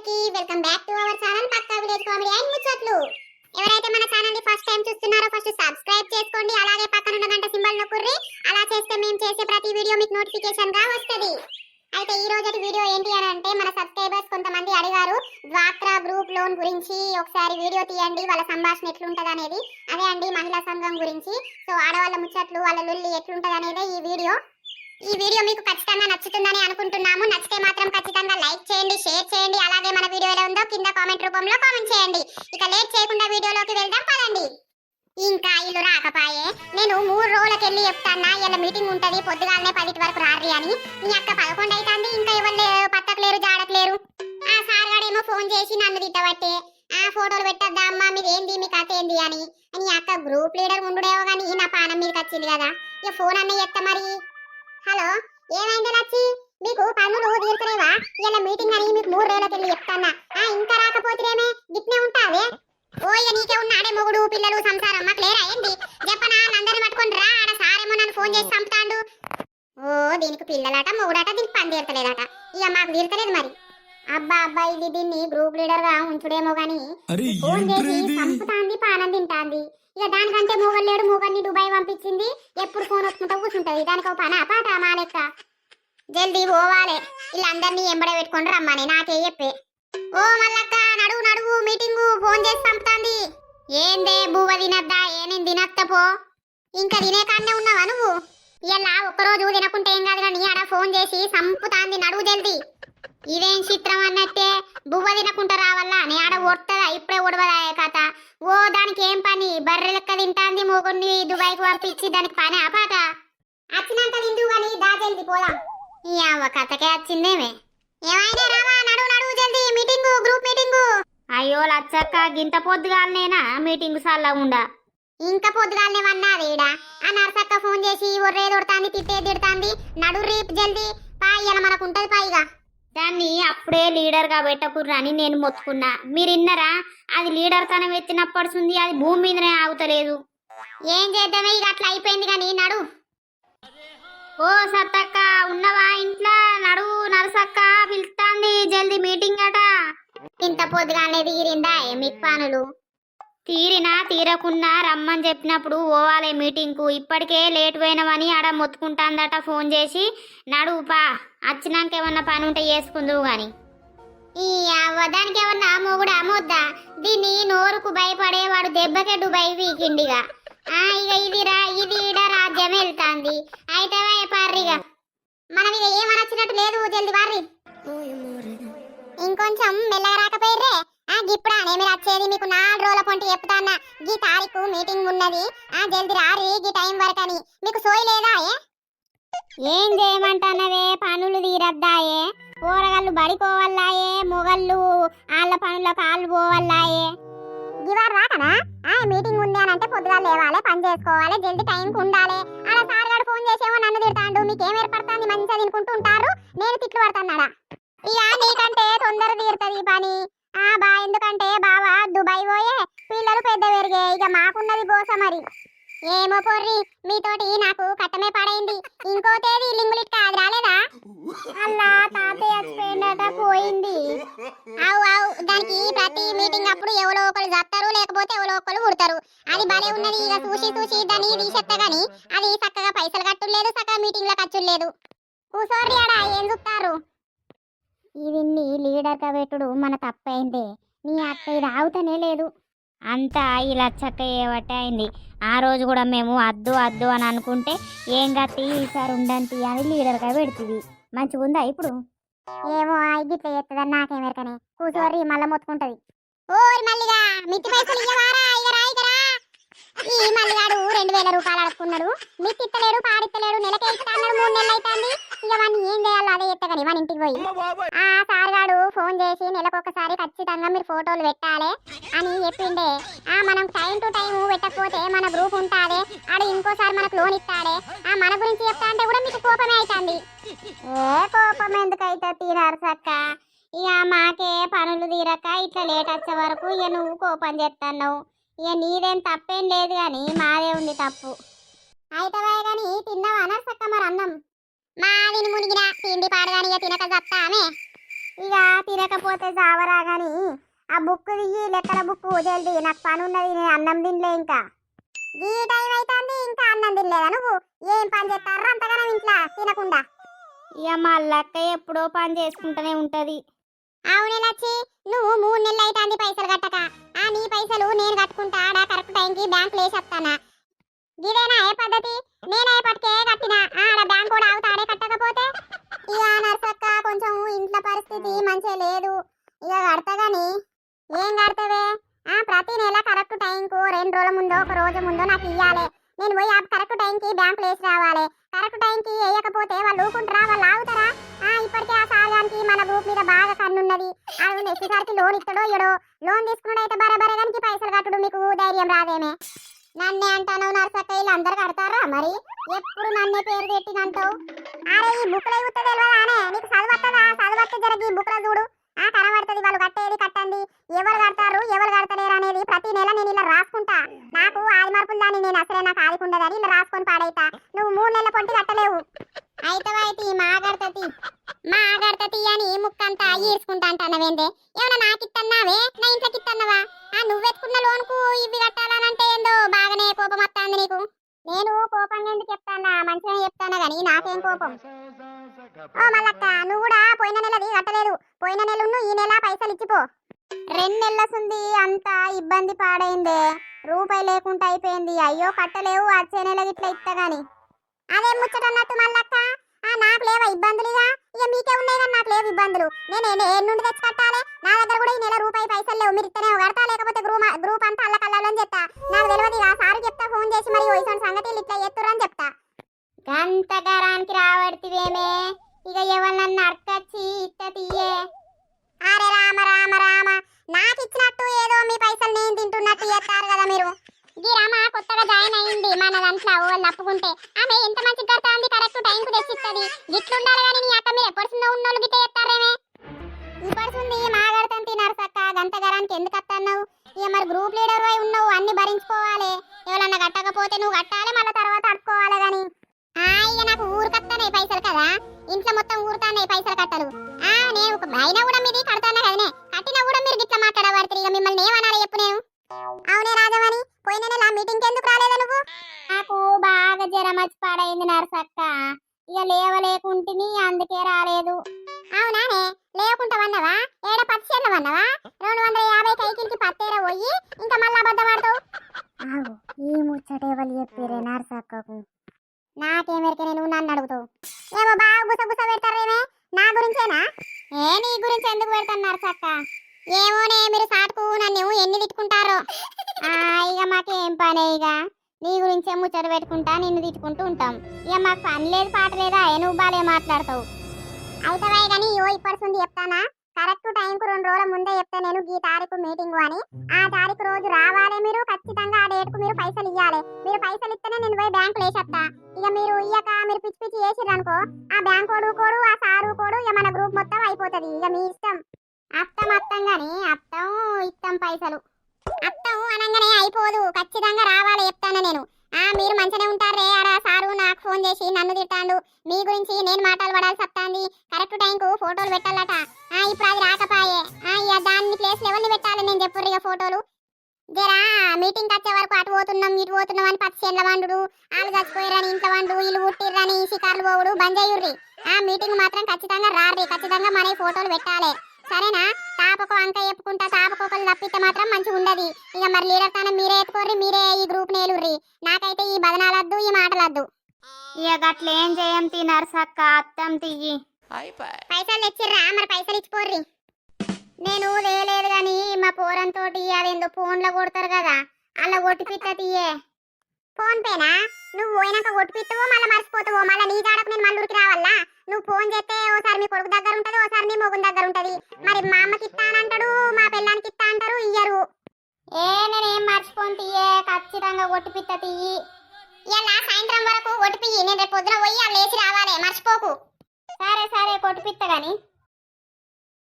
అందరికీ welcome back to our channel Pakka village comedy and ముచ్చట్లు. ఎవరైతే మన ఛానల్ని ఫస్ట్ టైం చూస్తున్నారో ఫస్ట్ సబ్స్క్రైబ్ చేసుకోండి అలాగే పక్కన ఉన్న గంట సింబల్ నొక్కుర్రి. అలా చేస్తే మేము చేసే ప్రతి వీడియో మీకు నోటిఫికేషన్గా వస్తుంది. అయితే ఈ రోజు వీడియో ఏంటి అని అంటే మన సబ్స్క్రైబర్స్ కొంతమంది అడిగారు డ్వాక్రా గ్రూప్ లోన్ గురించి ఒకసారి వీడియో తీయండి వాళ్ళ సంభాషణ ఎట్లుంటది అనేది అదే అండి మహిళా సంఘం గురించి. సో ఆడవాళ్ళ ముచ్చట్లు వాళ్ళ లుల్లి ఎట్లుంటది అనేది ఈ వీడియో. ఈ వీడియో మీకు ఖచ్చితంగా నచ్చుతుందని అనుకుంటున్నాము. నచ్చితే మాత్రం ఖచ్చితంగా లైక్ చేయండి షేర్ చేయండి. అలాగే మన వీడియో ఎలా ఉందో కింద కామెంట్ రూపంలో కామెంట్ చేయండి. ఇక లేట్ చేయకుండా వీడియోలోకి వెళ్దాం పదండి. ఇంకా ఇల్లు రాకపాయే. నేను మూడు రోజులకి వెళ్ళి చెప్తానా ఇలా మీటింగ్ ఉంటది పొద్దుగాలనే పదిటి వరకు రారి అని. నీ అక్క పదకొండు అవుతుంది ఇంకా ఎవరు లేరు జాడట్లేరు ఆ సార్ గాడేమో ఫోన్ చేసి నన్ను తిట్టబట్టే. ఆ ఫోటోలు పెట్టద్దా అమ్మా మీది ఏంది మీ కథ ఏంది అని. నీ అక్క గ్రూప్ లీడర్ ఉండుడేవో కానీ నా పానం మీదకి వచ్చింది కదా. ఇక ఫోన్ అన్న ఎత్త మరి? హలో ఏమైంది లచ్చి? మీకు పనులు తీరుతలేవా ఇలా మీటింగ్ అని మీకు మూడు రోజులకి వెళ్ళి చెప్తానా ఆ ఇంకా రాకపోతేనేమే గిట్నే ఉంటావే? ఓ నీకే ఉన్నాడే మొగుడు పిల్లలు సంసారం. మాకు లేరా ఏంది? చెప్పనా అందరిని పట్టుకొని రా. ఆడ సారేమో నన్ను ఫోన్ చేసి చంపుతాండు. ఓ దీనికి పిల్లలట మొగుడట దీనికి పని తీరతలేదట ఇక మాకు తీరతలేదు మరి. అబ్బా అబ్బా ఇది దీన్ని గ్రూప్ లీడర్గా ఉంచుడేమో గాని ఫోన్ చేసి చంపుతాంది పానం తింటాంది. ఇక దానికంటే మూగలేడు మూగల్ని దుబాయ్ పంపించింది. ఎప్పుడు ఫోన్ వస్తుంటా కూర్చుంటది. దానికి ఒక పని? పాట మా లెక్క. జల్దీ పోవాలే. వీళ్ళందరినీ ఎంబడే పెట్టుకొని రమ్మని. నాకే చెప్పే. ఓ మల్లక్క నడువు నడువు మీటింగు ఫోన్ చేసి పంపుతాంది ఏందే బువ్వ తినద్దా ఏమేం తినత్త పో. ఇంకా తినే కాడనే ఉన్నావా నువ్వు? ఇలా ఒక్కరోజు తినకుంటే ఏం కాదు కానీ ఆడ ఫోన్ చేసి సంపుతాంది నడువు జల్దీ. ఇదేం చిత్రం అన్నట్టే? బువ్వ తినకుండా రావాలా నీ ఆడ ఒట్టదా ఇప్పుడే ఉడవదా కథ? ఓ దానికి ఏం పని? బర్రె లెక్క తింటాంది మొగుడిని దుబాయ్కి పంపించి దానికి పని ఆపాట వచ్చినాక తిందు కానీ దాజల్ది పోదాం. ఈ అవ్వ కథకే వచ్చిందేమే ఏమైనా రావా నడువు నడువు జల్ది. Meeting group meeting. అయ్యో లచ్చక్క గింత పొద్దుగాలనేనా? మీటింగ్ సల్లగుండా ఇంకా పొద్దుగాలనే వన్నాది ఈడ. ఆ నర్సక్క ఫోన్ చేసి ఒర్రే దొడతాంది తిట్టే తిడతాంది. నడు రేపు జల్ది. పా ఇలా మనకు ఉంటది పాయిగా దాన్ని అప్పుడే లీడర్గా అని నేను మొత్తుకున్నా. మీరు ఇన్నరా అది లీడర్ తనం ఎత్తినప్పడుతుంది అది భూమి మీదనే ఆగుతలేదు. ఏం చేద్దామే ఇక అట్లా అయిపోయింది కానీ నడు. ఓ సత్తక్క ఉన్నవా ఇంట్లో? నడువు నరసక్క పిలుస్తాంది జల్ది మీటింగ్ అట. ఇంత పొద్దుగానే అనేది ఏ మీకు పనులు? తీరినా తీరకున్నా రమ్మని చెప్పినప్పుడు పోవాలే మీటింగ్కు. ఇప్పటికే లేట్ పోయినవని ఆడ మొత్తుకుంటాందట ఫోన్ చేసి. నడువుపా వచ్చినాక ఏమన్నా పని ఉంటే చేసుకుందువు గాని. ఈ అవ్వదానికి ఏమన్నా మొగుడు అమ్మొద్దా దీన్ని నోరుకు భయపడేవాడు దెబ్బకే దుబాయ్ వీకిండిగా ఆ ఇక ఇది రా ఇది ఈడ రాజ్యం వెళ్తాంది. అయితే పార్రిగా. మనం ఇక ఏమనొచ్చినట్టు లేదు జల్ది వారి ఇంకొంచెం మెల్లగా రాకపోయిర్రే. ఆ గిప్పుడు వచ్చేది మీకు నాలుగు రోజుల పొంటి చెప్తాన్నా గీ తారీఖు మీటింగ్ ఉన్నది. ఆ జల్ది రారి గీ టైం వరకని. మీకు సోయి లేదా ఏ? చేయమంటున్నవే పనులు తీరద్దాయే. కూరగాళ్ళు బడికోవల్లాయే మొగళ్ళు వాళ్ళ పనులకు కాళ్ళు పోవల్లాయే. గివారు రాకనా? ఆ మీటింగ్ ఉంది అని అంటే పొద్దుగా లేవాలి పని చేసుకోవాలి జల్ది టైంకి ఉండాలి. అలా సార్ గారు ఫోన్ చేసేమో నన్ను తిడతాండు. మీకేం ఏర్పడుతుంది? మంచిగా తినుకుంటూ ఉంటారు. నేను తిట్లు పడుతున్నాడా? ఇక నీకంటే తొందర తీరుతుంది పని. ఆ బా ఎందుకంటే బావా దుబాయ్ పోయే పిల్లలు పెద్ద పెరిగే ఇక మాకున్నది బోస మరి. ఏమో పొర్రి మీతోటి నాకు కట్టమే పడైంది. ఇంకో తేదీ లింగులిట్ కాదు రాలేదా అల్లా తాతయ్య చచ్చిపోయిందట పోయింది అవు అవు దానికి ప్రతి మీటింగ్ అప్పుడు ఎవరో ఒకరు చస్తారు లేకపోతే ఎవరో ఒకరు పుడతారు అది భలే ఉన్నది ఇక చూసి చూసి దాన్ని తీసేస్తా గాని అది చక్కగా పైసలు కట్టులేదు చక్కగా మీటింగ్లో ఖర్చులు లేదు కూసోర్రి ఆడ ఏం చూస్తారు ఇది లీడర్గా పెట్టుడు మన తప్పైందే. నీ అక్క ఇది ఆగుతనే లేదు. అంతా ఈ లచ్చక్క ఏవట్టే అయింది. ఆ రోజు కూడా మేము అద్దు అద్దు అని అనుకుంటే ఏం గట్టి ఈసారి ఉండంతి అని లీడర్గా పెడుతుంది మంచిగా ఉందా ఇప్పుడు? ఏమో ఇది ఇట్లా చేస్తుందని నాకేమెరకనే కూసోర్రి మళ్ళీ మొత్తుకుంటది. ఓరి మల్లిగా మిత్తి పైసలు ఇయ్యవారా? ఇగరా ఇగరా ఈ మల్లిగాడు రెండు వేల రూపాయలు అడుక్కున్నాడు. మిత్తి ఇత్తలేడు పాడిత్తలేడు నెలకి ఇస్తా అన్నాడు మూడు నెలలు అవుతుంది ఇక వాడిని ఏం చేయాలో అదే ఎత్తగని వాని ఇంటికి పోయి. ఆ సార్ గాడు ఫోన్ చేసి నెలకొకసారి ఖచ్చితంగా మీరు ఫోటోలు పెట్టాలి అని చెప్పిండే. ఆ మనం టైం టు టైం పెట్టకపోతే మన గ్రూప్ ఉంటాదే. ఆడు ఇంకోసారి మనకు లోన్ ఇస్తాడే. ఆ మన గురించి చెప్తా అంటే కూడా మీకు కోపమే అవుతుంది ఏ కోపం ఎందుకైతే తీరారు సక్క? ఇక మాకే పనులు తీరక ఇట్లా లేట్ వచ్చే వరకు ఇక నువ్వు కోపం చేస్తున్నావు ఇక నీదేం తప్పేం లేదు కానీ మాదే ఉంది తప్పు. అయితే కానీ తిన్నావా నర్సక్క మరి అన్నం? మాదిని మునిగిన తిండి పాడగాని ఇక తినక చస్తామే ఇక తినకపోతే జావరా గాని ఆ బుక్ దిగి లెక్కల బుక్ జల్ది నాకు పని ఉన్నది నేను అన్నం తినలే ఇంకా. ఈ టైం అవుతుంది ఇంకా అన్నం తినలేదా నువ్వు? ఏం పని చేస్తారా అంతగానం ఇంట్లో తినకుండా? ఇక మా లెక్క ఎప్పుడో పని చేసుకుంటూనే ఉంటది. అవునే లచ్చి నువ్వు మూడు నెలలు అవుతుంది పైసలు కట్టక. ఆ నీ పైసలు నేను కట్టుకుంటా ఆడ కరెక్ట్ టైంకి బ్యాంక్ లేసేస్తానా గిదేనా ఏ పద్ధతి? నేనే పట్టుకే కట్టినా ఆడ బ్యాంక్ కూడా ఆగుతాడే కట్టకపోతే? ఇక నర్సక్క కొంచెం ఇంట్లో పరిస్థితి మంచిగా లేదు. ఇక కడతా కానీ ఏం కడతావే? ఆ ప్రతి నెల కరెక్ట్ టైంకు రెండు రోజుల ముందో ఒక రోజు ముందో నాకు ఇవ్వాలి నేను పోయి ఆ కరెక్ట్ టైంకి బ్యాంకులు వేసి రావాలి. కరెక్ట్ టైంకి వేయకపోతే వాళ్ళు ఊకుంటారా వాళ్ళు ఆగుతారా? ఆ ఇప్పటికే ఆ సాగానికి మన గ్రూప్ మీద బాగా కన్నున్నది. అది నెక్స్ట్ లోన్ ఇస్తాడో ఇయ్యడో? లోన్ తీసుకున్నాడు అయితే బరాబరే కానీ పైసలు కట్టుడు మీకు ధైర్యం రాదేమే. నన్నే అంటాను నర్సక్క వీళ్ళు అందరు కడతారా మరి? ఎప్పుడు నన్నే పేరు పెట్టినంటావు? అరే ఈ బుక్లో ఇవ్వతే తెలియదానే నీకు చదువుతుందా చదవತ್ತೆ జరగి ఈ బుక్లో చూడు. ఆ కనబడుతుంది వాళ్ళు కట్టేది కట్టండి ఎవరు కడతారు ఎవరు కడతలేరు అనేది ప్రతి నెల నేను ఇలా రాసుకుంటా. నాకు మార్పులు దాన్ని నేను అసలే నాకు ఆదుకుండదని ఇలా రాసుకొని పాడైతా. నువ్వు మూడు నెలల పొంటి కట్టలేవు. అయితే అయితే మా అని ముక్కంతా ఈడ్చుకుంటా అంటున్నావేందే ఏమన్నా నాకు ఇత్తన్నావే నా ఇంట్లోకి ఇత్తన్నావా ఆ నువ్వెత్తుకున్న లోన్కు ఇవి కట్టాలనంటే ఏందో బాగానే కోపం వస్తుంది నీకు. నేను కోపంగా ఎందుకు చెప్తానా మంచిగా చెప్తానా కానీ నాకేం కోపం? ఓ మల్లక్క నువ్వు కూడా పోయిన నెలది కట్టలేదు. పోయిన నెలను ఈ నెల పైసలు ఇచ్చిపో రెండు నెలలసుంది అంతా ఇబ్బంది పాడైందే. రూపాయి లేకుండా అయిపోయింది. అయ్యో కట్టలేవు. వచ్చే నెల ఇట్లా ఇస్తా గాని. అదే ముచ్చట అన్నట్టు మల్లక్క? ఆ నాకు లేవా ఇబ్బందులుగా ఇక మీకే ఉన్నాయి కానీ నాకు లేవు ఇబ్బందులు. నేను ఏ నుండి తెచ్చి కట్టాలి? నా దగ్గర కూడా ఈ నెల రూపాయి పైసలు లేవు. మీరు ఇస్తేనే కడతా లేకపోతే గ్రూప్ గ్రూప్ అంతా అల్లకల్లలో చెప్తా. నాకు తెలియదు ఆ సారు చెప్తా ఫోన్ చేసి మరి వయసు సంగతి ఇట్లా ఎత్తురని చెప్తా. గంతగారానికి రావడితివేమే ఇక ఎవరినన్నా అర్కచ్చి ఇత్త తీయే. అరే మన వాళ్ళు అప్పుకుంటే ఆమె ఎంత మంచి కరెక్ట్ టైం కు తెచ్చిస్తుంది కానీ నీ అక్క ఉన్నోళ్ళు గిట్ట మా తినారు సక్క ఎందుకు ఇక మరి గ్రూప్ లీడర్ అయి ఉన్నావు అన్ని భరించుకోవాలి. ఎవరన్నా కట్టకపోతే నువ్వు కట్టాలి మళ్ళీ తర్వాత అడుకోవాలి కానీ ఇక నాకు ఊరికత్తానే పైసలు కదా. ఇంట్లో మొత్తం ఊరుతానే పైసలు కట్టలు. ఆ నేను ఒక అయినా కూడా మీది కడతానా కదనే? కట్టినా కూడా మీరు గిట్లా మాట్లాడబడతారు. ఇక మిమ్మల్ని ఏమనాలి చెప్పు నేను? అవునే రాజమణి పోయిన నెల మీటింగ్ ఎందుకు రాలేదా నువ్వు నాకు బాగా జ్వరం వచ్చి పాడైంది నర్సక్క ఇక లేవలేకుంటిని అందుకే రాలేదు. అవునానే లేకుంటా వన్నవా? ఏడ పచ్చి వన్నవా? రెండు వందల యాభై కైకిల్కి పత్తేర పోయి ఇంకా మళ్ళీ అబద్ధం ఆడతావు? ఆగు ఈ ముచ్చట ఎవరు చెప్పిరే నర్సక్కకు నాకేమెరికే నువ్వు నన్ను అడుగుతావు? ఏమో బాగా గుస గుస పెడతారేమే నా? గురించేనా? ఏ నీ గురించి ఎందుకు పెడుతున్నారు చక్క ఏమోనే మీరు సాటుకు నన్ను ఎన్ని తిట్టుకుంటారో? ఆ, ఇక మాకేం పనే ఇక? నీ గురించే ముచ్చట పెట్టుకుంటా నిన్ను తిట్టుకుంటూ ఉంటాం. ఇక మాకు పని లేదు పాట లేదా నువ్వు బాలే మాట్లాడతావు. అయితవే కానీ ఓ ఇప్పటి చెప్తానా? కరెక్ట్ టైంకు రెండు రోజుల ముందే చెప్తే నేను ఈ తారీఖు మీటింగ్ అని. ఆ తారీఖు రోజు రావాలి మీరు ఖచ్చితంగా ఆ డేట్కు మీరు పైసలు ఇవ్వాలి మీరు పైసలు ఇస్తేనే నేను పోయి బ్యాంకులో వేసేస్తా ఇక మీరు ఇయ్యక మీరు పిచ్చి పిచ్చి వేసిర్రు అనుకో ఆ బ్యాంక్ కోడు కోడు ఆ సారు కోడు ఇక మన గ్రూప్ మొత్తం అయిపోతుంది. ఇక మీ ఇష్టం. అత్తం అత్తం కానీ అత్తం ఇస్తాం పైసలు. అనగానే అయిపోదు. ఖచ్చితంగా రావాలి చెప్తాను నేను. ఆ మీరు మంచిగానే ఉంటారే అరా సారు నాకు ఫోన్ చేసి నన్ను తిట్టాడు. మీ గురించి నేను మాటలు పడాల్సి వస్తాంది. కరెక్ట్ టైంకు ఫోటోలు పెట్టాలట. ఆ ఇప్పుడు అది రాకపాయే. ఆ ఇక దాన్ని ప్లేస్ లెవెల్ని పెట్టాలి నేను చెప్పు ఇక ఫోటోలు. జరా మీటింగ్ వచ్చే వరకు అటు పోతున్నాం ఇటు పోతున్నాం అని పచ్చి చేనుల వండు వాళ్ళు చచ్చిపోయారని ఇంట్లో వండు వీళ్ళు పుట్టిర్రని షికార్లు పోవుడు బంద్ చేయుర్రి ఆ మీటింగ్ మాత్రం ఖచ్చితంగా రారి ఖచ్చితంగా మన ఫోటోలు పెట్టాలి. సరేనా? తాపకు అంక చెప్పుకుంటా తాపకొకలు తప్పితే మాత్రం మంచిగా ఉండదు. ఇక మరి లీడర్ తానే మీరే ఎత్తుకోర్రి మీరే ఈ గ్రూప్ నేలుర్రి నాకైతే ఈ బదనాలద్దు ఈ మాటలద్దు. ఇక గట్లేం చేయం తి నర్సక్క అత్తం తియ్యి. పైసలు తెచ్చిర్రా మరి పైసలు ఇచ్చిపోర్రి. నేను లేలేదు గాని మా పోరంతోటి అదేందో ఫోన్లో కొడతారు కదా అలా ఒట్టిపిత్త తీయే. ఫోన్ పేనా నువ్వు పోయినాక ఒట్టిపిత్తవో మళ్ళీ మర్చిపోతావో? మళ్ళీ నీ జాడకు నేను మల్లూరికి రావాలా? నువ్వు ఫోన్ చేస్తే ఓసారి మీ కొడుకు దగ్గర ఉంటది ఓసారి మీ మొగుని దగ్గర ఉంటది. మరి మా అమ్మకి ఇస్తానంటాడు మా పిల్లానికి ఇస్తా అంటారు ఇయ్యరు. ఏ నేనేం మర్చిపోను తీయే ఖచ్చితంగా కొట్టిపిత్త తీయి. ఇలా సాయంత్రం వరకు ఒట్టిపియ్యి నేను రేపు పొద్దున పోయి అలా లేచి రావాలి మర్చిపోకు. సరే సరే కొట్టిపిత్త గాని.